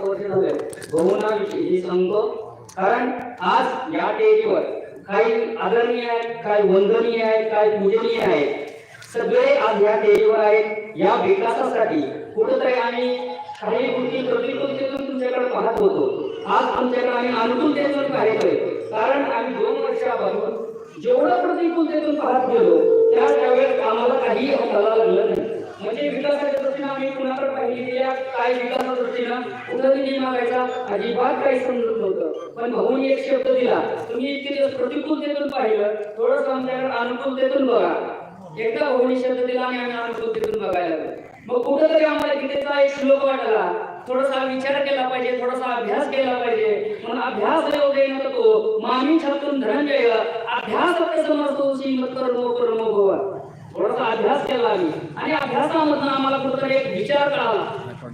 सात वर्ष बहुना ही सांगतो. कारण आज या टेरीवर काही आदरणीय आहेत काही वंदनीय आहेत काही पूजनीय आहेत. सगळे आज या टेरीवर आहेत. या विकासासाठी कुठेतरी आम्ही काही गोष्टी प्रतिकूलतेतून तुमच्याकडे पाहत होतो. आज आमच्याकडे आम्ही अनुकूलतेतून पाहतोय कारण आम्ही दोन वर्षापासून जेवढं प्रतिकूलतेतून पाहत गेलो त्या त्यावेळेस आम्हाला काही हाताला लागलं नाही. म्हणजे विकासाच्या दृष्टीनं आम्ही कुणाकडे पाहिली गेल्या काय विकासाच्या दृष्टीनं उदरनिधी मागायचा अजिबात काही समजत नव्हतं. पण भाऊनी एक शब्द दिला तुम्ही इतके दिवस प्रतिकूलतेतून पाहिलं थोडस आमच्याकडे अनुकूलतेतून बघा. एकदा भाऊनी शब्द दिला आणि आम्ही अनुकूलतेतून बघायला लागलो. मग कुठेतरी आम्हाला गीतेचा एक श्लोक वाटला थोडासा विचार केला पाहिजे थोडासा अभ्यास केला पाहिजे. म्हणून अभ्यास देव नको मामी छातून धनंजय अभ्यास समजतो श्रीमत कर्म कर्म भव. थोडासा अभ्यास केला आम्ही. आणि अभ्यासामधून आम्हाला कुठेतरी एक विचार कळाला.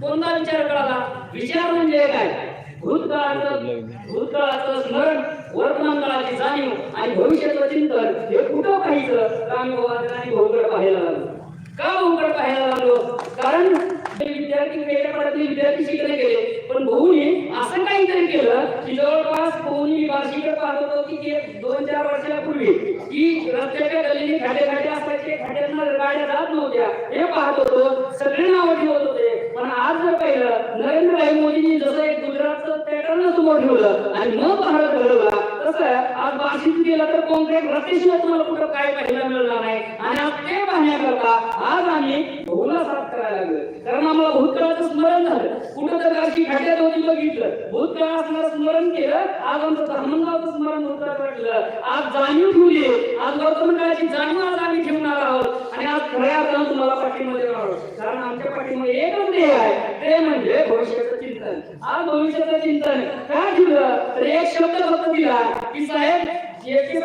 कोणता विचार कळाला? विचार म्हणजे काय? भूतकाळाचं भूतकाळाचं स्मरण वर्तमान काळाची जाणीव आणि भविष्याचं चिंतन हे कुठं पाहिजे तर आम्ही आणि भाऊकडे पाहायला लागलो. का भाऊकडे पाहायला लागलो? कारण ते विद्यार्थी वेगळ्या विद्यार्थी शिकले गेले पण भाऊनी असं केलं की जवळपास भाऊनी वार्षिक पाहत होतो की दोन चार वर्षापूर्वी की रस्त्याच्या गल्लीने खाडे खाडे असायचे खाड्यांना गाड्या जात नव्हत्या. हे पाहत होतो सगळे नावं ठेवत होते. पण आज जर पाहिलं नरेंद्रभाई मोदींनी जसं एक गुजरातचं पॅटर्न समोर ठेवलं आणि मग भारत घडवला तसं आज बार्शीत गेला तर कॉन्क्रीट रस्त्याशिवाय तुम्हाला कुठं काय पाहायला मिळणार नाही. आणि आज ते पाहण्याकरता आज आम्ही भूला साथ करायला लागलो कारण आम्हाला भूतकाळाचं स्मरण झालं. कुठं तर अशी खाट्यात होती बघितलं. भूतकाळ असणारं स्मरण केलं. आज आमचं धर्मंगाचं स्मरण होतं वाटलं आज जाणीव ठेवली. आज वर्तमान काळाची जाणीव आज आम्ही ठेवणार आहोत. आणि आज खऱ्या अर्थानं तुम्हाला पाठीमध्ये राहतो आहोत. कारण आमच्या पाठीमध्ये एकच ध्येय आहे. ते म्हणजे भविष्याचं चिंतन आज भविष्याचं चिंतन. काय ठेवलं तर एक शब्द फक्त दिला. की साहेब जेके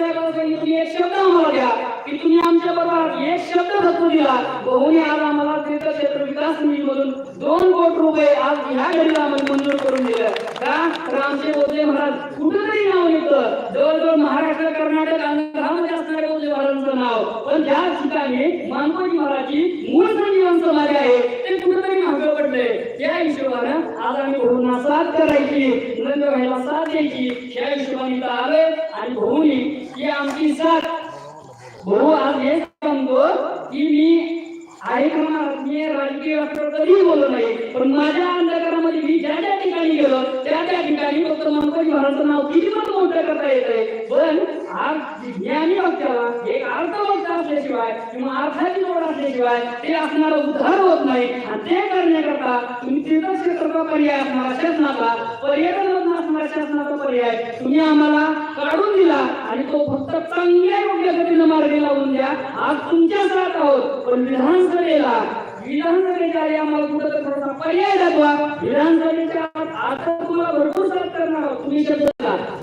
एक शब्द आम्हाला द्या. की तुम्ही आमच्या बरोबर एक शब्द धक्कू दिला बहुनी आज आम्हाला तीर्थक्षेत्र विकास निधीमधून दोन कोटी रुपये आज ह्या घडीला आम्हाला मंजूर करून दिलं. का? तर आमचे बोधले महाराज कुठेतरी नाव येतं. जवळजवळ महाराष्ट्र कर्नाटक आंध्रामध्ये असणारे बोधले महाराजांचं नाव. पण ज्या ठिकाणी मानवजी महाराजची मूळ संजीवन समाधी आहे ते कुठेतरी मागं पडले त्या हिशोबानं आज आम्ही भाऊंना साथ करायची नंद व्हायला साथ द्यायची. त्या हिशोबाने इथं आलोय आणि भाऊनी ही आमची साथ भाऊ आज हे सांगतो की मी ऐकणार मी राजकीय राष्ट्र कधीही बोललो नाही पण माझ्या अंधकारामध्ये मी ज्या ज्या ठिकाणी गेलो त्या त्या ठिकाणी फक्त मनोज महाराजचं नाव किती पण मोठं करता येतंय पण आज ज्ञानी वक्त्याला एक अर्थ वक्ता असल्याशिवाय किंवा अर्थाची जोड असल्याशिवाय ते असणारं उद्धार होत नाही. आणि ते करण्याकरता तुम्ही तीर्थक्षेत्राचा पर्याय असणारा शासनाचा पर्यटन असणारा शासनाचा पर्याय तुम्ही आम्हाला काढून दिला आणि तो फक्त चांगल्या योग्य गतीनं मार्गी लावून द्या. आज तुमच्या साथ आहोत पण विधानसभेला विधानसभेच्या आम्हाला कुठं थोडासा पर्याय दाखवा. विधानसभेच्या आता तुम्हाला भरपूर साथ करणार आहोत तुम्ही शब्द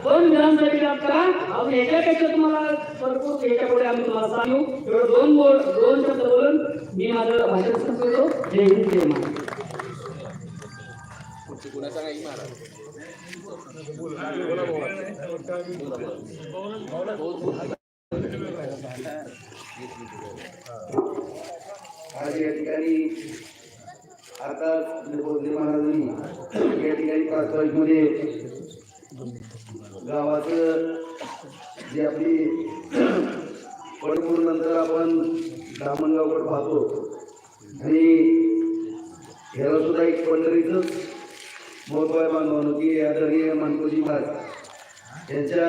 पण विधानसभेच्या करा. अजून याच्यापेक्षा तुम्हाला भरपूर याच्यापुढे आम्ही तुम्हाला सांगू एवढं दोन बोल दोन शब्द बोलून मी माझं भाषण संपवतो. जय हिंद जय महाराष्ट्र. या ठिकाणी आता बोधले महाराजांनी या ठिकाणी प्रास्ताविकमध्ये गावाचं जे आपली पडपूर नंतर आपण दामणगावकडे पाहतो. आणि ह्याला सुद्धा एक पंढरीचंच महत्त्व आहे की आदरणीय मानकोजी महाराज यांच्या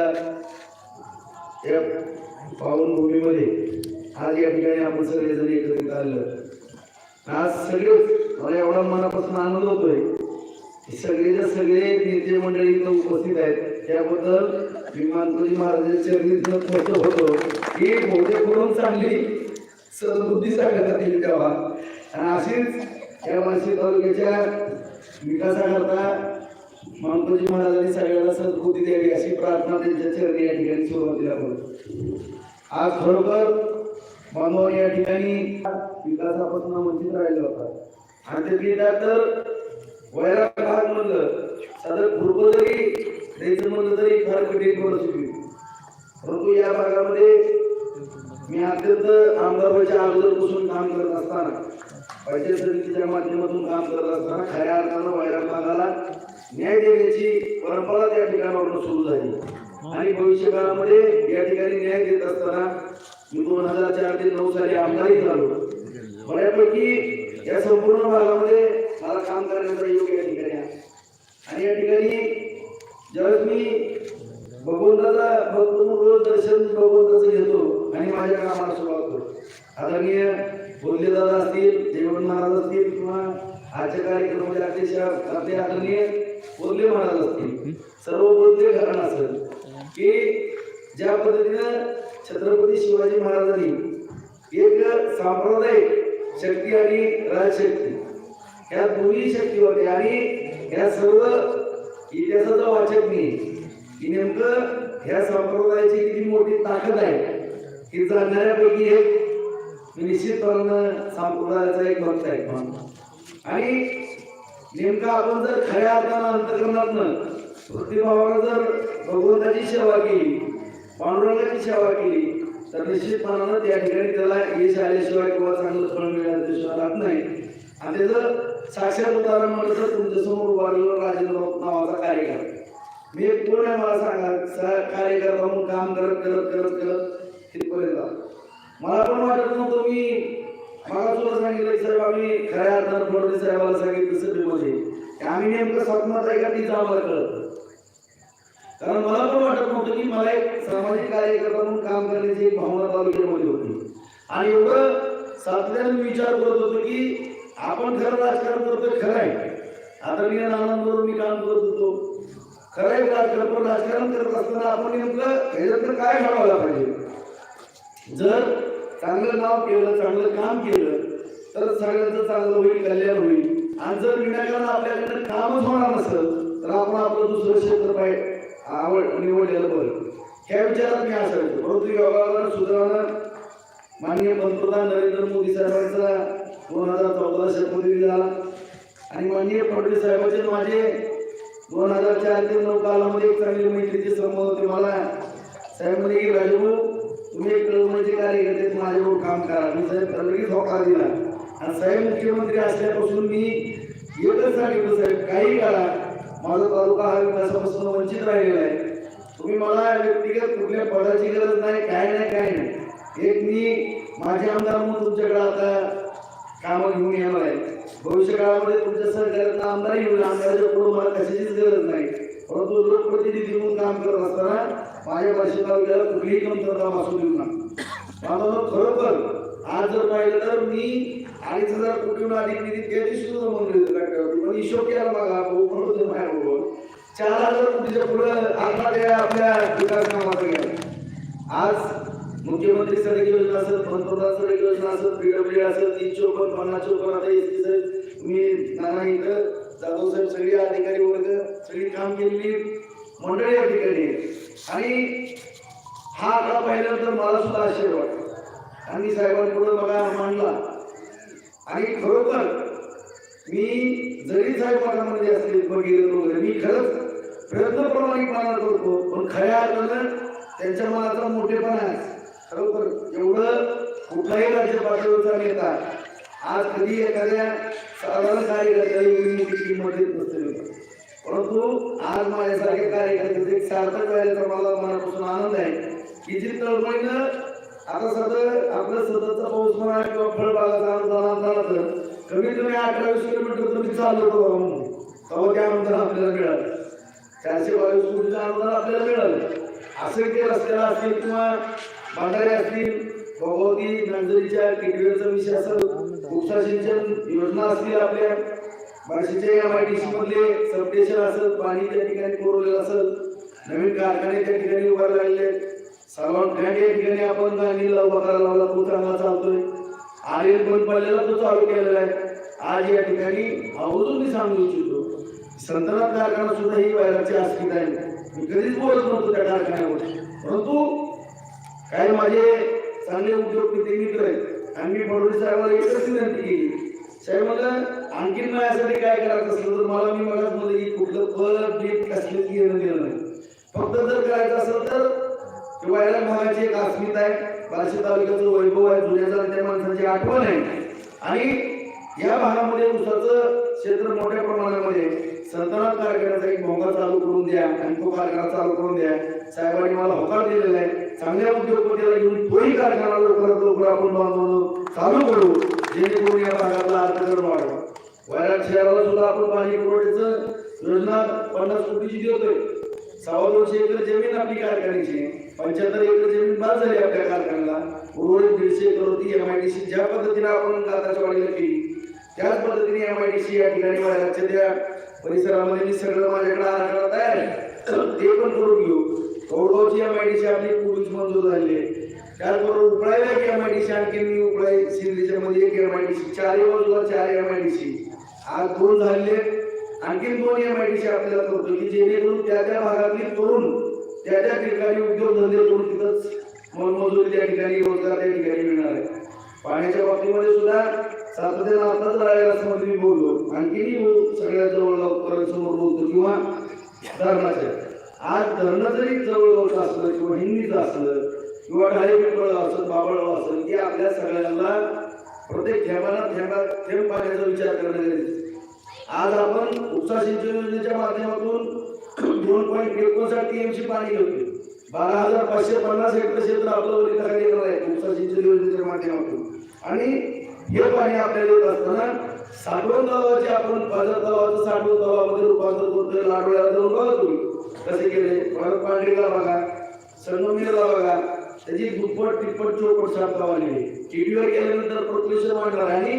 या पावनभूमीमध्ये आज या ठिकाणी आपण जरी एकत्रित आलं आज सगळे मला एवढा मनापासून आनंद होतोय सगळे सगळेच्या सगळे नेते मंडळी इथं उपस्थित आहेत. त्याबद्दल मी मानकोजी महाराजांच्या चरणी होतो की बहुतेक करून चांगली सद्बुद्धी सांगत येईल तेव्हा. आणि अशीच या मानसी तालुक्याच्या विकासाकरता मानकोजी महाराजांनी सगळ्याला सद्बुद्धी द्यावी अशी प्रार्थना त्यांच्या चरणी या ठिकाणी सुरुवातीला करतो आज खरोखर मानव या ठिकाणी विकासापासून वंचित राहिला होता. आणि ते गेला तर वैरा भाग म्हणलं. साधं पूर्व जरी द्यायचं म्हणलं तरी फार कठीण परिस्थिती. परंतु या भागामध्ये मी अत्यंत आमदार व्हायच्या अगोदरपासून काम करत असताना पंचायत समितीच्या माध्यमातून काम करत असताना खऱ्या अर्थानं वैरा भागाला न्याय देण्याची परंपरा त्या ठिकाणावरून सुरू झाली. आणि भविष्य काळामध्ये या ठिकाणी न्याय देत असताना मी दोन हजार चार ते नऊ साली आमदारही झालो. बऱ्यापैकी या संपूर्ण भागामध्ये मला काम करण्याचा योग या ठिकाणी आहे. आणि या ठिकाणी ज्यावेळेस मी भगवंताचा भक्त रोज दर्शन भगवंताचं घेतो आणि माझ्या कामाला सुरुवात करतो. आदरणीय बोलले दादा असतील देवण महाराज असतील किंवा आजच्या कार्यक्रमामध्ये अतिशय आपले आदरणीय बोलले महाराज असतील सर्व बोलले कारण असेल की ज्या पद्धतीनं छत्रपती शिवाजी महाराजांनी एक सांप्रदायिक शक्ती आणि राजशक्ती ह्या दोन्ही शक्ती होते आणि ह्या सर्व इतिहासाचा वाचक मी की नेमकं ह्या संप्रदायाची किती मोठी ताकद आहे ही जाणणाऱ्यापैकी एक निश्चितपणे संप्रदायाचा एक भक्त आहे. आणि नेमका आपण जर खऱ्या अर्थानं अंतकरणात भक्तिभावानं जर भगवंताची सेवा केली पांडुरंगाची सेवा केली तर निश्चितपणानं त्या ठिकाणी त्याला यश आल्याशिवाय किंवा चांगलं फळ मिळाल्याशिवाय राहत नाही. आणि त्याचं साक्षात उदाहरण म्हणलं तर तुमच्यासमोर उभारलेलं राजेंद्र नावाचा कार्यक्रम मी एक पूर्ण आहे मला सांगा कार्यकर्ता म्हणून काम करत करत करत करत तिथपर्यंत मला पण वाटत नव्हतं मी मला सुद्धा सांगितलं साहेब आम्ही खऱ्या अर्थानं फडणवीस साहेबाला सांगितलं सगळे म्हणजे आम्ही नेमकं स्वप्नात आहे का ती आम्हाला कळत कारण मला पण वाटत नव्हतं की मला एक सामाजिक कार्यकर्ता म्हणून काम करण्याची एक भावना तालुक्यामध्ये होती. आणि एवढं सातल्यानं विचार करत होतो की आपण खरं राजकारण करतोय खरं आहे. आता मी आनंदवर मी काम करत होतो. खरं आहे राजकारण पण राजकारण करत असताना आपण नेमकं ह्याच्यातनं काय घडवायला पाहिजे? जर चांगलं नाव केलं चांगलं काम केलं तर सगळ्यांचं चांगलं होईल कल्याण होईल. आणि जर विनाकारण आपल्याकडे कामच होणार नसेल तर आपण आपलं दुसरं क्षेत्र पाहिजे आवड निवडलेलं बरं. ह्या विचारात मी असायचो परंतु योगावर सुधारणा माननीय पंतप्रधान नरेंद्र मोदी साहेबांचा दोन हजार चौदा शपथविधी झाला. आणि माननीय फडणवीस साहेबांचे माझे दोन हजार चार ते नऊ कालामध्ये एक चांगली मैत्रीचे संबंध होते मला साहेब म्हणजे की राजू तुम्ही एक कळवण्याचे कार्यकर्ते आहेत, माझ्याबरोबर काम करा. मी साहेब लगेच होकार दिला. आणि साहेब मुख्यमंत्री असल्यापासून मी एकच सांगितलं साहेब. काही करा. माझा तालुका हा विकासापासून वंचित राहिलेला आहे. तुम्ही मला व्यक्तिगत कुठल्या पदाची गरज नाही काय नाही काय नाही. एक मी माझे आमदार म्हणून तुमच्याकडे आता कामं घेऊन येणार आहे. भविष्य काळामध्ये तुमच्या सरकारला आमदार येऊन आमदाराच्या पुढे मला कशाचीच गरज नाही. परंतु लोकप्रतिनिधी म्हणून काम करत असताना माझ्या भाषेत आपल्याला कुठलीही कमतरता भासू देऊ नका. मला खरोखर आज जर पाहिलं तर मी अडीच हजार कोटीहून अधिक निधी त्या दिवशी सुद्धा म्हणून पण हिशोब केला बघा भाऊ म्हणून माझ्या माझ्याबरोबर चार हजार कोटीच्या पुढे आता त्या आपल्या विकास कामाचा गेला आज मुख्यमंत्री सडक योजना असेल पंतप्रधान सडक योजना असेल पीडब्ल्यू असेल तीन चौपन्न पन्नास चौपन्न आता मी नाना इथं. जाधव साहेब सगळे अधिकारी वर्ग सगळी काम केलेली मंडळी अधिकारी आणि हा आकडा पाहिल्यानंतर मला सुद्धा आश्चर्य वाटत. आणि साहेबांपुढे बघा मांडला. आणि खरोखर मी जरी साहेबांमध्ये असले बघितलं वगैरे मी खरंच प्रयत्न प्रामाणिकपणा करतो. पण खऱ्या अर्थानं त्यांच्या मनाचा मोठेपणा आहे. खरोखर एवढं कुठलाही राज्य पातळीवरचा नेता आज कधी एखाद्या साधारण कार्यकर्त्याला एवढी मोठी किंमत देत नसते परंतु आज माझ्यासारखे कार्यकर्ते एक सार्थक तर मला मनापासून आनंद आहे की जी तळमळीनं आता सतत आपलं सततचा पाऊस म्हणा किंवा फळबागाचा अनुदान झाला तर कमीत कमी अठरावीस किलोमीटर तुम्ही चाललो होतो म्हणून. तेव्हा त्या आपल्याला मिळालं. चारशे बावीस कोटीचं अनुदान आपल्याला मिळालं. असेल ते रस्त्याला असतील किंवा भांडारे असतील हो, हो, भगवती नंदरीच्या किटवेचा विषय असेल उपसा सिंचन योजना असतील आपल्या. बार्शीच्या एम आय डी मधले सबस्टेशन असेल पाणी त्या ठिकाणी पुरवलेलं असेल नवीन कारखाने त्या ठिकाणी उभारले लागले. आहेत. सलॉन फॅट या ठिकाणी आपण गाणीला उभा करायला लावला तो चांगला चालतोय. आर्यन बंद पडलेला तो चालू केलेला आहे. आज या ठिकाणी आवर्जून मी सांगू इच्छितो संतनाथ कारखाना सुद्धा ही वैराची आस्थित आहे. मी कधीच बोलत नव्हतो त्या कारखान्यावर. परंतु काही माझे चांगले उद्योगपती मित्र आहेत. आणि मी फडणवीस साहेबांना एकच विनंती केली. साहेब मला आणखीन माझ्यासाठी काय करायचं असलं तर मला मी मला मध्ये की कुठलं फळ बीट कसलं घेणं देणं नाही. फक्त जर करायचं असेल तर वायला भागाची एक अस्मिता आहे. बार्शी तालुक्याचं वैभव आहे. जुन्याचा त्या माणसाची आठवण आहे. आणि या भागामध्ये ऊसाचं क्षेत्र मोठ्या प्रमाणामध्ये संतनाथ कारखान्याचा एक भोंगा चालू करून द्या. आणि तो कारखाना चालू करून द्या. साहेबांनी मला होकार दिलेला आहे. चांगल्या उद्योगपतीला घेऊन तोही कारखाना आपण बांधून चालू करू. जेणेकरून या भागातला अर्थकरण वाढवा वयनाड शहराला सुद्धा आपण पाणी पुरवठ्याचं योजना पन्नास कोटीची देतोय. सव्वा वर्ष एकर जमीन आपली कारखान्याची. पंच्याहत्तर एकर जमीन बाद झाली आपल्या कारखान्याला. उर्वरित दीडशे एकर होती. एमआयडीसी ज्या पद्धतीने आपण काताच्या वाढीला केली त्याच पद्धतीने एम आय एमआयडीसी या ठिकाणी वाढायच्या त्या परिसरामध्ये मी सगळं माझ्याकडे आराखडा तयार आहे. ते पण करून घेऊ. कौडगावची एमआयडीसी आपली पूर्वीच मंजूर झाली आहे. त्याचबरोबर उपळायला एक सी आणखी मी उपळाई सिंधीच्या मध्ये एक एमआयडीसी चारही बाजूला चार एम आय डी सी आज दोन झाले आणखी दोन एम आय डीशी आपल्याला करतो की जेणेकरून त्या त्या भागातील तरुण त्या त्या ठिकाणी उद्योगधंदे करून तिथंच मोलमजुरी त्या ठिकाणी रोजगार त्या ठिकाणी मिळणार आहे. पाण्याच्या बाबतीमध्ये सुद्धा सातत्यानं आताच राहायला असं म्हणजे मी बोललो. आणखीनही सगळ्या जवळ लवकर समोर बोलतो किंवा धरणाच्या. आज धरणं जरी जवळ असलं किंवा हिंदीचं असलं किंवा ढाळेपिंपळ असत बाबळ असत की आपल्या सगळ्यांना प्रत्येक थेंबाला थेंबा थेंब पाण्याचा विचार करणं गरजेचं आज आपण उपसा सिंचन योजनेच्या माध्यमातून दोन पॉईंट एकोणसाठ टीएमसी पाणी घेतो बारा हजार पाचशे पन्नास हेक्टर क्षेत्र आपलं वरील येणार आहे उपसा सिंचन योजनेच्या माध्यमातून. आणि हे पाणी आपल्याला येत असताना साठवण तलावाचे आपण पाजर तलावाचं साठवण तलावामध्ये रूपांतर करतोय लाडोळ्याला जाऊन बघा तुम्ही. कसे केले? परत पांढरीला बघा संगमेरला बघा. त्याची दुप्पट तिप्पट चौपट सात तलावाली टीटीवर गेल्यानंतर प्रत्यक्ष वाढणार आणि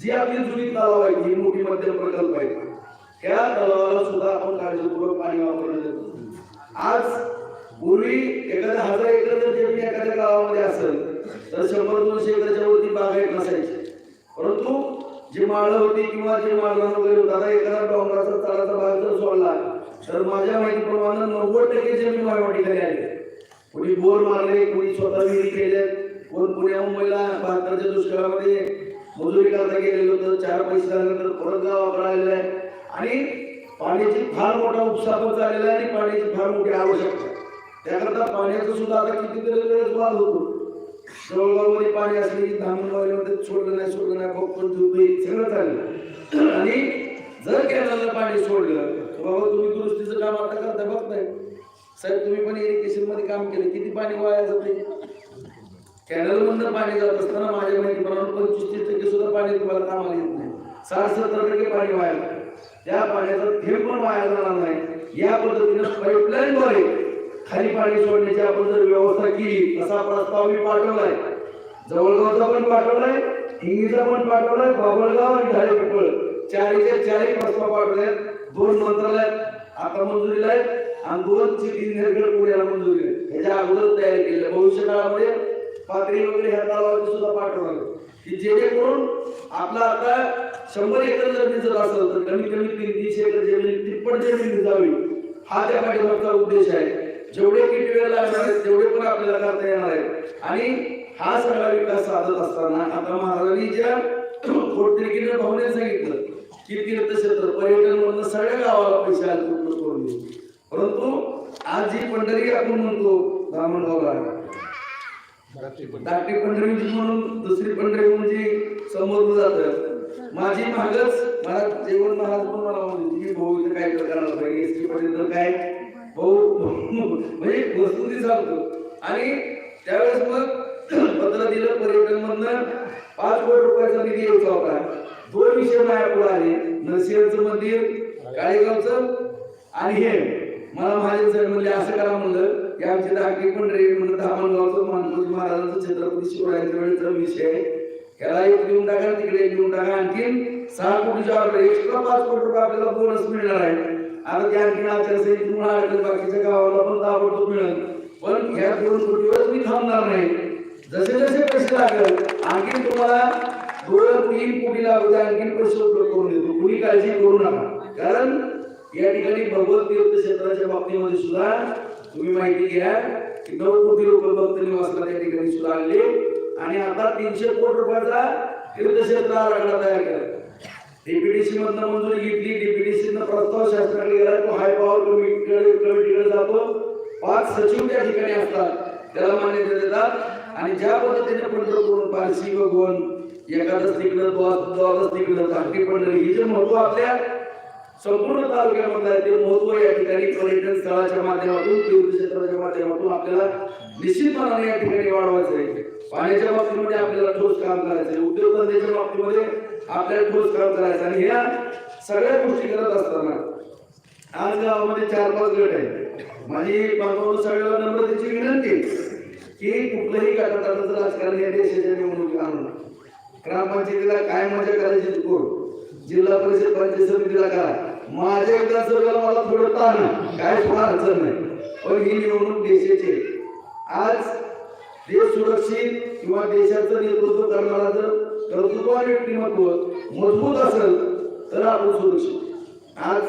जी आपली जुनी तलाव आहे ही मोठी मध्यम प्रकल्प आहे. त्या तलावाला सुद्धा आपण काळजीपूर्वक पाणी वापरलं जातं. आज पूर्वी एखाद्या हजार एकर जर जमीन एखाद्या गावामध्ये असेल तर शंभर दोनशे एकरच्या वरती बागायत नसायची. परंतु जी माळं होती किंवा जे माळरान वगैरे होता आता एखादा डोंगराचा तळाचा भाग जर सोडला तर माझ्या माहितीप्रमाणे नव्वद टक्के जमीन वायवाटीखाली आली. कोणी बोर मारले कोणी स्वतः विहिरी केले कोण पुण्या मुंबईला भारताच्या दुष्काळामध्ये मजुरी करता गेलेलं होतं चार पैसे झाल्यानंतर परत गावाकडे आलेलं आहे. आणि पाण्याची फार मोठा उत्साह पण आहे आणि पाण्याची फार मोठी आवश्यकता त्याकरता पाण्याचं सुद्धा आता कितीतरी वेळेस वाद होतो. जवळगावमध्ये पाणी असले की धामणगावमध्ये सोडलं नाही सोडलं नाही कोकण दुबई सगळं चाललं. आणि जर कॅनलला पाणी सोडलं बाबा तुम्ही दुरुस्तीचं काम आता करता बघताय. साहेब तुम्ही पण इरिगेशनमध्ये काम केलं किती पाणी वाया जाते? कॅनल मधनं पाणी जात असताना माझ्या माहितीप्रमाणे पंचवीस तीस टक्के सुद्धा पाणी तुम्हाला कामाला येत नाही. साठ सत्तर टक्के पाणी वाया त्या पाण्याचा थेंब पण वाया जाणार नाही. या पद्धतीनं पाईपलाईनद्वारे खाली पाणी सोडण्याची आपण जर व्यवस्था केली असा प्रस्ताव मी पाठवलाय. जवळगावचा पण पाठवलाय हिंगीचा पण पाठवलाय बाबळगाव आणि ढाळे पिपळ. चारीच्या चारही प्रस्ताव पाठवल्यात दोन मंत्रालयात आता मंजुरीला आहेत. आणि दोन पुण्याला मंजुरी ह्याच्या अगोदर तयार केलेल्या भविष्य काळामध्ये पातळी वगैरे ह्या गावामध्ये सुद्धा पाठवणार की जेणेकरून आपला आता शंभर एकर जमीन जर असेल तर कमीत कमी तीन तीनशे एकर जमीन तिप्पट जमीन जावी हा त्या पाठीमागचा उद्देश आहे. जेवढे किती वेळ लागणार आहेत तेवढे पण आपल्याला करता येणार आहे आणि हा सगळा विकास साधत असताना आता महाराजांनी ज्या पोटतिकीने भावने सांगितलं की तीर्थक्षेत्र पर्यटन म्हणून सगळ्या गावाला पैसे आले करून देऊ. परंतु आज जी पंढरी आपण म्हणतो ब्राह्मणगावला. धाकटी पंढरी. म्हणून दुसरी पंढरी म्हणजे समोर जात. माझी महागच मला जेवण महाराज पण मला म्हणते की भाऊ इथं काय करणार पाहिजे एस टी पर्यंत काय? भाऊ म्हणजे वस्तुती सांगतो. आणि त्यावेळेस मग पत्र दिलं पर्यटन मधनं पाच कोटी रुपयाचा निधी यायचा होता. दोन विषय माझ्या पुढे आले नरसिंहचं मंदिर काळेगावचं आणि हे. मला माझे सर म्हणले असं करा म्हणलं की आमची रे पंढरी म्हणलं धामणगावचं मानकोजी महाराजांचं छत्रपती शिवरायांच्या वेळेचा विषय आहे. त्याला एक लिहून टाका तिकडे एक देऊन टाका आणखीन सहा कोटीच्या ऑर्डर एक्स्ट्रा पाच कोटी रुपये आपल्याला बोनस मिळणार आहे. आता ते आणखीन आचारसंहितेमुळे अडकलं बाकीच्या गावाला पण ताबडतोब मिळेल. पण ह्या दोन कोटीवर मी थांबणार नाही. जसे जसे पैसे लागेल आणखीन तुम्हाला दोन तीन कोटी लागू दे आणखीन पैसे उपलब्ध करून देतो. कुणी काळजी करू नका. कारण या ठिकाणी भगवत तीर्थ क्षेत्राच्या बाबतीमध्ये सुद्धा तुम्ही माहिती घ्या की नऊ कोटी लोक भक्त निवासला त्या ठिकाणी सुद्धा आले. आणि आता तीनशे कोटी रुपयाचा तीर्थक्षेत्र आराखडा तयार केला. डीपीडीसी मधनं मंजुरी घेतली. डीपीडीसी प्रस्ताव शासनाकडे गेला. तो हाय पॉवर कमिटीकडे कमिटीकडे जातो. पाच सचिव त्या ठिकाणी असतात. त्याला मान्यता देतात. आणि ज्या पद्धतीने पंढरपूर पारशी भगवान एकादश तिकडं द्वादश तिकडं धाकटी पंढरी हे जे महत्त्व आपल्या संपूर्ण तालुक्यामधलं आहे ते महत्त्व या ठिकाणी पर्यटन स्थळाच्या माध्यमातून तीर्थक्षेत्राच्या माध्यमातून आपल्याला निश्चितपणाने या ठिकाणी वाढवायचं आहे. पाण्याच्या बाबतीमध्ये आपल्याला ठोस काम करायचं आहे. उद्योगधंद्याच्या बाबतीमध्ये आपल्याला ठोस काम करायचं आणि ह्या सगळ्या गोष्टी करत असताना आज गावामध्ये चार पाच गट आहेत. माझी बांधवांना सगळ्याला नम्रतेची विनंती की कुठलंही गटाचं राजकारण या देशाच्या निवडणुकीत आणू नका. ग्रामपंचायतीला काय मजा करायची ती जिल्हा परिषद पंचायत समितीला करा. माझ्या विधानसभेला मला थोडं ताण काय फार अडचण नाही. पण ही निवडणूक देशाची आज देश सुरक्षित किंवा देशाचं नेतृत्व करणारा जर कर्तृत्व आणि व्यक्तिमत्व मजबूत असेल तर आपण सुरक्षित आज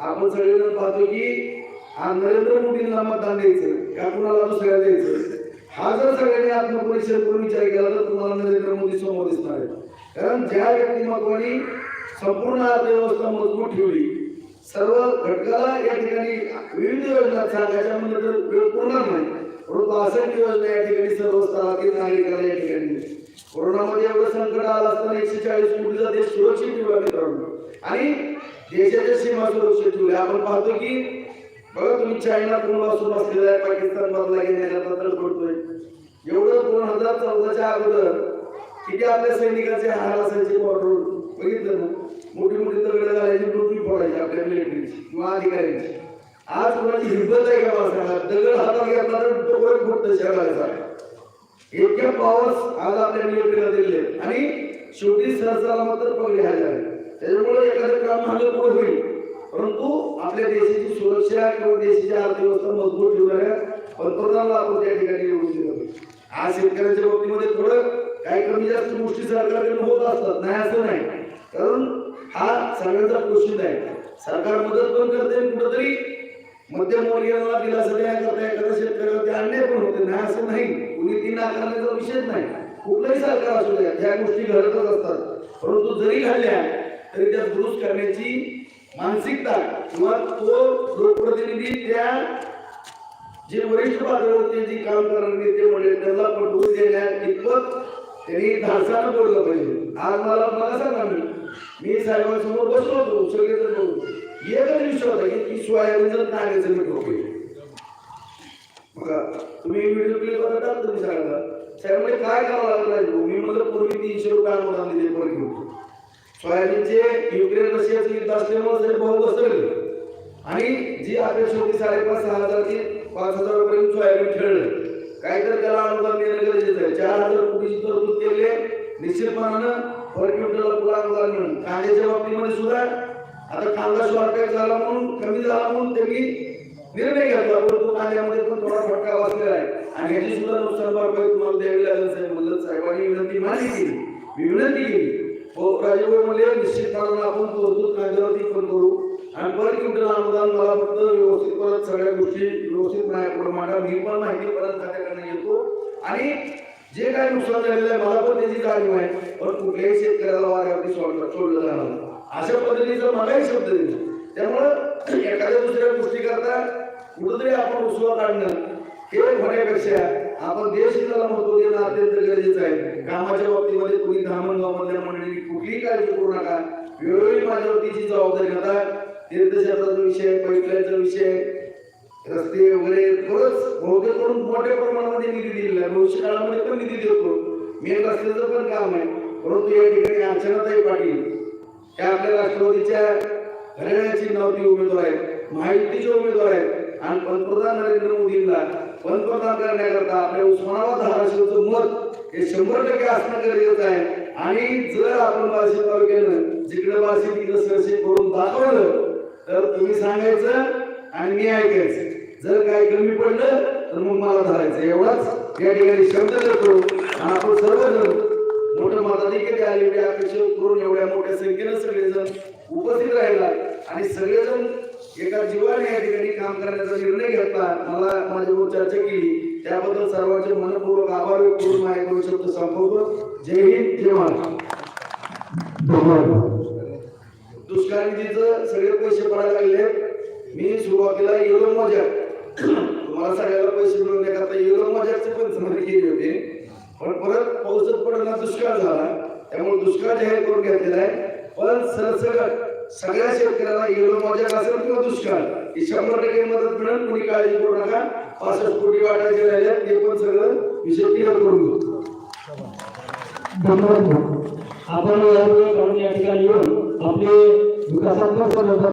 आपण सगळेजण पाहतो की आज नरेंद्र मोदींना मतदान द्यायचं का कुणाला दुसऱ्या द्यायचं हा जर सगळ्यांनी आत्मपरिषद करून विचार केला तर तुम्हाला नरेंद्र मोदी समोर दिसणार आहे कारण ज्या व्यक्तिमत्वाने संपूर्ण अर्थव्यवस्था मजबूत ठेवली. सर्व घटकाला या ठिकाणी विविध योजना सांगायच्या म्हणजे तर वेळ पुरणार नाही. परंतु असंख्य योजना या ठिकाणी सर्व स्तरातील नागरिकांना या ठिकाणी कोरोनामध्ये एवढं संकट आलं असताना एकशे चाळीस कोटीचा देश सुरक्षित ठेवला मित्रांनो. आणि देशाच्या सीमा सुरक्षित ठेवल्या आपण पाहतो की बघा तुम्ही चायना पूर्वापासून असलेला आहे पाकिस्तान मधला घेण्याचा पडतोय एवढं दोन हजार चौदाच्या अगोदर किती आपल्या सैनिकांचे हाल असायचे? बॉर्डर बघितलं ना मोठी मोठी दगड घालायची टोपी फोडायची आपल्या मिलिटरीची किंवा अधिकाऱ्यांची आज कोणाची हिंमत आहे का दगड हातात घेतला तर टोकर फुटत शहराचा इतक्या पावस आज आपल्या मिलिटरीला दिले आणि शेवटी सहसाला मात्र पगडी हायला त्याच्यामुळे एखादं काम झालं पुढे होईल. परंतु आपल्या देशाची सुरक्षा किंवा देशाची अर्थव्यवस्था मजबूत ठेवणाऱ्या पंतप्रधानाला आपण त्या ठिकाणी निवडून दिलं आज शेतकऱ्यांच्या बाबतीमध्ये थोडं काही कमी जास्त गोष्टी सरकारकडून होत असतात. नाही असं नाही. कारण हा सगळ्यांचा प्रश्न आहे. सरकार मदत पण करते आणि कुठंतरी मध्यमवर्गीयांना दिलासा देण्याकरता एखाद्या शेतकऱ्यावरती अन्याय पण होते. नाही असं नाही. कुणी ती नाकारण्याचा विषयच नाही. कुठलंही सरकार असू द्या ह्या गोष्टी घडतच असतात. परंतु जरी घडल्या तरी त्या दुरुस्त करण्याची मानसिकता किंवा तो लोकप्रतिनिधी त्या जे वरिष्ठ पातळीवरती जी काम करणारे नेते म्हणजे त्यांना पटवून देण्यात इतपत त्यांनी धाडसानं बोललं पाहिजे. आज मला मला सांगा मी साहेबांसमोर बसलो होतो सगळेजण एकच की सोयाबीन जर नागायचं मी ठोके बघा तुम्ही व्हिडिओ क्लिप करता तुम्ही सांगा साहेब काय करावं लागलं नाही मी पूर्वी तीनशे रुपये अनुदान दिले परत घेऊन. सोयाबीनचे युक्रेन रशियाचे युद्ध असल्यामुळे साहेब भाव बसले आणि जी अपेक्षा होती साडेपाच सहा हजार ती पाच हजार रुपये सोयाबीन खेळलं. काय तर त्याला अनुदान देणं गरजेचं आहे. चार हजार कोटीची तरतूद केली निश्चितपणानं पर क्विंटलला पुरा अनुदान मिळून कांद्याच्या बाबतीमध्ये सुद्धा आता कांदा शॉर्टेज झाला म्हणून कमी झाला म्हणून त्यांनी निर्णय घेतला. परंतु कांद्यामध्ये पण थोडा फटका बसलेला आहे. आणि ह्याची सुद्धा नुकसान भरपाई तुम्हाला द्यावी लागेल साहेब. म्हणलं साहेबांनी विनंती मान्य केली मी विनंती केली हो राजेभाई म्हणले निश्चितपणानं आपण तरतूद कांद्यावरती पण करू. आणि पर क्विंटल अनुदान मला फक्त व्यवस्थित परत सगळ्या गोष्टी व्यवस्थित नाही प्रमाणात मी पण माहिती परत खात्याकडे येतो आणि जे काय नुकसान झालेलं आहे मला पण त्याची जाणीव आहे. पण कुठल्याही शेतकऱ्याला वाऱ्यावरती सोडलं सोडलं जाणार नाही. अशा पद्धतीचा मलाही शब्द दिला. त्यामुळं एखाद्या दुसऱ्या गोष्टी करता कुठंतरी आपण उसवा काढणं हे होण्यापेक्षा आपण देश हिताला महत्त्व देणं अत्यंत गरजेचं आहे. कामाच्या बाबतीमध्ये तुम्ही धामणगाव मधल्या मंडळी कुठलीही काळजी करू नका. वेळोवेळी माझ्यावरती जी जबाबदारी आता तीर्थक्षेत्राचा विषय पैपलाईनचा विषय रस्ते वगैरे खरंच बहुतेक करून मोठ्या प्रमाणामध्ये निधी दिलेला आहे. भविष्य काळामध्ये पण निधी देतो मेन रस्त्याचं पण काम आहे. परंतु या ठिकाणी अर्चनाताई पाटील त्या आपल्या राष्ट्रवादीच्या हरियाणाची नवती उमेदवार आहेत महायुतीचे उमेदवार आहेत. आणि पंतप्रधान नरेंद्र मोदींना पंतप्रधान करण्याकरता आपल्या उस्मानाबाद धाराशिवचं मत हे शंभर टक्के असणं गरजेचं आहे. आणि जर आपण बार्शी तालुक्यानं जिकडे बार्शी तिकडे सरसे करून दाखवलं तर तुम्ही सांगायचं आणि मी ऐकायचं. जर काही कमी पडलं तर मग मला धरायचं. एवढाच या ठिकाणी शब्द देतो आणि आपण सर्वजण मोठं मताधिकारी आलेले अपेक्षा करून एवढ्या मोठ्या संख्येनं सगळेजण उपस्थित राहिला. आणि सगळेजण एका जीवाने या ठिकाणी काम करण्याचा निर्णय घेतला. मला माझ्याबरोबर चर्चा केली. त्याबद्दल सर्वांचे मनपूर्वक आभार व्यक्त करून माझे दोन शब्द संपवतो. जय हिंद जय महाराष्ट्र. दुष्काळीचं सगळे पैसे पडायला लागले मी सुरुवातीला येलो मजा. तुम्हाला सगळ्याला पैसे मिळून मिळवण्याकरता एवढं मजाचे पंचमध्ये केले होते. पण परत पाऊसच पडला दुष्काळ झाला. त्यामुळे दुष्काळ जाहीर करून घेतलेला आहे. पण सरसकट सगळ्या शेतकऱ्याला एवढं मजा असेल किंवा दुष्काळ ही शंभर टक्के मदत मिळेल. कुणी काळजी करू नका. पासष्ट कोटी वाटायचे राहिले ते पण सगळं विषय क्लिअर करून घेऊ. धन्यवाद. आपण या ठिकाणी येऊन आपले विकासात्मक